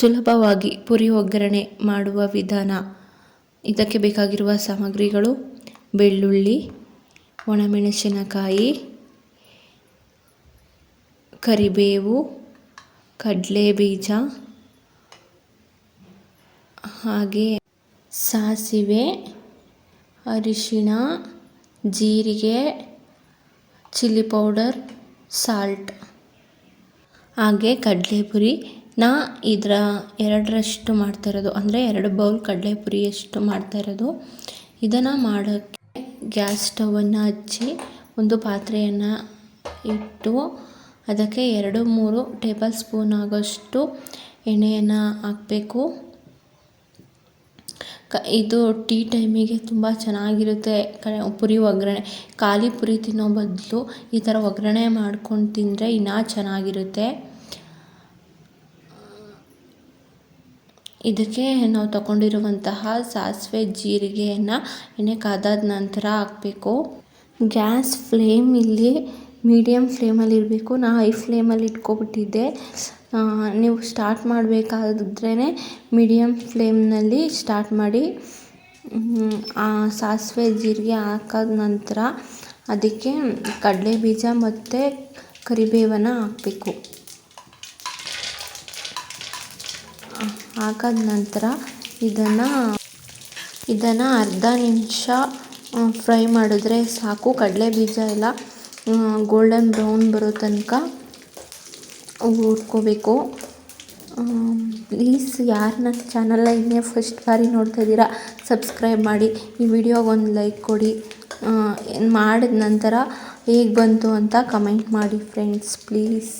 ಸುಲಭವಾಗಿ ಪುರಿ ಒಗ್ಗರಣೆ ಮಾಡುವ ವಿಧಾನ. ಇದಕ್ಕೆ ಬೇಕಾಗಿರುವ ಸಾಮಗ್ರಿಗಳು ಬೆಳ್ಳುಳ್ಳಿ, ಒಣಮೆಣಸಿನಕಾಯಿ, ಕರಿಬೇವು ಕಡಲೆ ಬೀಜ ಹಾಗೆ ಸಾಸಿವೆ, ಅರಿಶಿಣ, ಜೀರಿಗೆ, ಚಿಲ್ಲಿ ಪೌಡರ್, ಸಾಲ್ಟ್. ಹಾಗೆ ಕಡಲೆಪುರಿ ನಾ ಇದರ ಎರಡರಷ್ಟು ಮಾಡ್ತಾ ಇರೋದು ಅಂದರೆ ಎರಡು ಬೌಲ್ ಕಡಲೆಪುರಿಯಷ್ಟು ಮಾಡ್ತಾ ಇರೋದು ಇದನ್ನು ಮಾಡೋಕ್ಕೆ ಗ್ಯಾಸ್ ಸ್ಟವನ್ನು ಹಚ್ಚಿ ಒಂದು ಪಾತ್ರೆಯನ್ನು ಇಟ್ಟು ಅದಕ್ಕೆ ಎರಡು ಮೂರು ಟೇಬಲ್ ಸ್ಪೂನ್ ಆಗೋಷ್ಟು ಎಣ್ಣೆಯನ್ನು ಹಾಕಬೇಕು. ಕ ಇದು ಟೀ ಟೈಮಿಗೆ ತುಂಬ ಚೆನ್ನಾಗಿರುತ್ತೆ. ಕ ಪುರಿ ಒಗ್ಗರಣೆ, ಖಾಲಿ ಪುರಿ ತಿನ್ನೋ ಬದಲು ಈ ಥರ ಒಗ್ಗರಣೆ ಮಾಡ್ಕೊಂಡು ತಿಂದರೆ ಇನ್ನೂ ಚೆನ್ನಾಗಿರುತ್ತೆ. ಇದಕ್ಕೆ ನಾವು ತಗೊಂಡಿರುವಂತಹ ಸಾಸಿವೆ ಜೀರಿಗೆಯನ್ನು ಎಣ್ಣೆ ಕಾದಾದ ನಂತರ ಹಾಕಬೇಕು. ಗ್ಯಾಸ್ ಫ್ಲೇಮ್ ಇಲ್ಲಿ ಮೀಡಿಯಮ್ ಫ್ಲೇಮಲ್ಲಿ ಇರಬೇಕು. ನಾ ಹೈ ಫ್ಲೇಮಲ್ಲಿ ಇಟ್ಕೊಬಿಟ್ಟಿದ್ದೆ. ನೀವು ಸ್ಟಾರ್ಟ್ ಮಾಡಬೇಕಾದ್ರೇ ಮೀಡಿಯಮ್ ಫ್ಲೇಮ್ನಲ್ಲಿ ಸ್ಟಾರ್ಟ್ ಮಾಡಿ ಸಾಸಿವೆ ಜೀರಿಗೆ ಹಾಕಾದ ನಂತರ ಅದಕ್ಕೆ ಕಡಲೆ ಬೀಜ ಮತ್ತು ಕರಿಬೇವನ್ನು ಹಾಕಬೇಕು. ಹಾಕಾದ ನಂತರ ಇದನ್ನು ಇದನ್ನು ಅರ್ಧ ನಿಮಿಷ ಫ್ರೈ ಮಾಡಿದ್ರೆ ಸಾಕು. ಕಡಲೆ ಬೀಜ ಎಲ್ಲ ಗೋಲ್ಡನ್ ಬ್ರೌನ್ ಬರೋ ತನಕ ಹುರ್ಕೋಬೇಕು. ಪ್ಲೀಸ್ ಯಾರು ನನ್ನ ಚಾನಲ್ನ ಇನ್ನೇ ಫಸ್ಟ್ ಬಾರಿ ನೋಡ್ತಾ ಇದ್ದೀರಾ ಸಬ್ಸ್ಕ್ರೈಬ್ ಮಾಡಿ. ಈ ವಿಡಿಯೋಗೆ ಒಂದು ಲೈಕ್ ಕೊಡಿ. ಮಾಡಿದ ನಂತರ ಹೇಗೆ ಬಂತು ಅಂತ ಕಮೆಂಟ್ ಮಾಡಿ ಫ್ರೆಂಡ್ಸ್ ಪ್ಲೀಸ್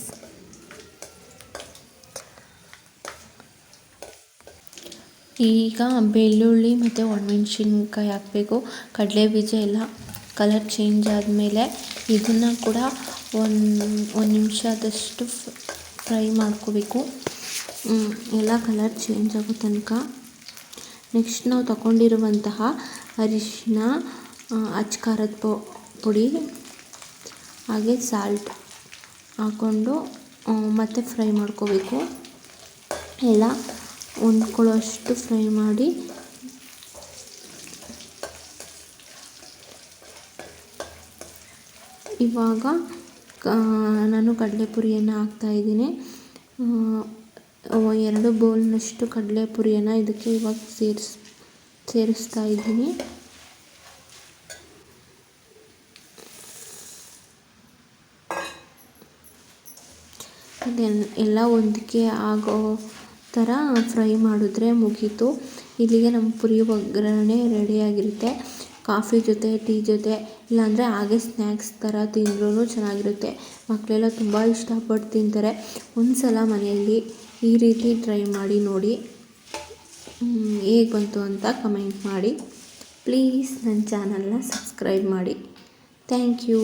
ಈಗ ಬೆಳ್ಳುಳ್ಳಿ ಮತ್ತು ಒಣಮೆಣ್ಸಿನ್ಕಾಯಿ ಹಾಕಬೇಕು. ಕಡಲೆ ಬೀಜ ಎಲ್ಲ ಕಲರ್ ಚೇಂಜ್ ಆದಮೇಲೆ ಇದನ್ನು ಕೂಡ ಒಂದು ಒಂದು ನಿಮಿಷದಷ್ಟು ಫ್ರೈ ಮಾಡ್ಕೋಬೇಕು. ಎಲ್ಲ ಕಲರ್ ಚೇಂಜ್ ಆಗೋ ತನಕ. ನೆಕ್ಸ್ಟ್ ನಾವು ತಗೊಂಡಿರುವಂತಹ ಅರಿಶಿನ ಅಚ್ಕಾರದ ಪುಡಿ, ಹಾಗೆ ಸಾಲ್ಟ್ ಹಾಕ್ಕೊಂಡು ಮತ್ತೆ ಫ್ರೈ ಮಾಡ್ಕೋಬೇಕು. ಎಲ್ಲ ಹೊಂದ್ಕೊಳ್ಳೋಷ್ಟು ಫ್ರೈ ಮಾಡಿ ಇವಾಗ ನಾನು ಕಡಲೆಪುರಿಯನ್ನು ಹಾಕ್ತಾಯಿದ್ದೀನಿ ಎರಡು ಬೌಲ್ನಷ್ಟು ಕಡಲೆಪುರಿಯನ್ನು ಇದಕ್ಕೆ ಇವಾಗ ಸೇರಿಸ್, ಸೇರಿಸ್ತಾ ಇದ್ದೀನಿ. ಎಲ್ಲ ಹೊಂದಿಕೆ ಆಗೋ ಥರ ಫ್ರೈ ಮಾಡಿದ್ರೆ ಮುಗೀತು. ಇಲ್ಲಿಗೆ ನಮ್ಮ ಪುರಿ ಒಗ್ಗರಣೆ ರೆಡಿಯಾಗಿರುತ್ತೆ ಕಾಫಿ ಜೊತೆ, ಟೀ ಜೊತೆ, ಇಲ್ಲಾಂದರೆ ಹಾಗೆ ಸ್ನ್ಯಾಕ್ಸ್ ಥರ ತಿಂದ್ರೂ ಚೆನ್ನಾಗಿರುತ್ತೆ. ಮಕ್ಕಳೆಲ್ಲ ತುಂಬ ಇಷ್ಟಪಟ್ಟು ತಿಂತಾರೆ. ಒಂದು ಸಲ ಮನೆಯಲ್ಲಿ ಈ ರೀತಿ ಟ್ರೈ ಮಾಡಿ ನೋಡಿ. ಹೇಗೆ ಬಂತು ಅಂತ ಕಮೆಂಟ್ ಮಾಡಿ. ಪ್ಲೀಸ್ ನನ್ನ ಚಾನಲ್ನ ಸಬ್ಸ್ಕ್ರೈಬ್ ಮಾಡಿ. Thank you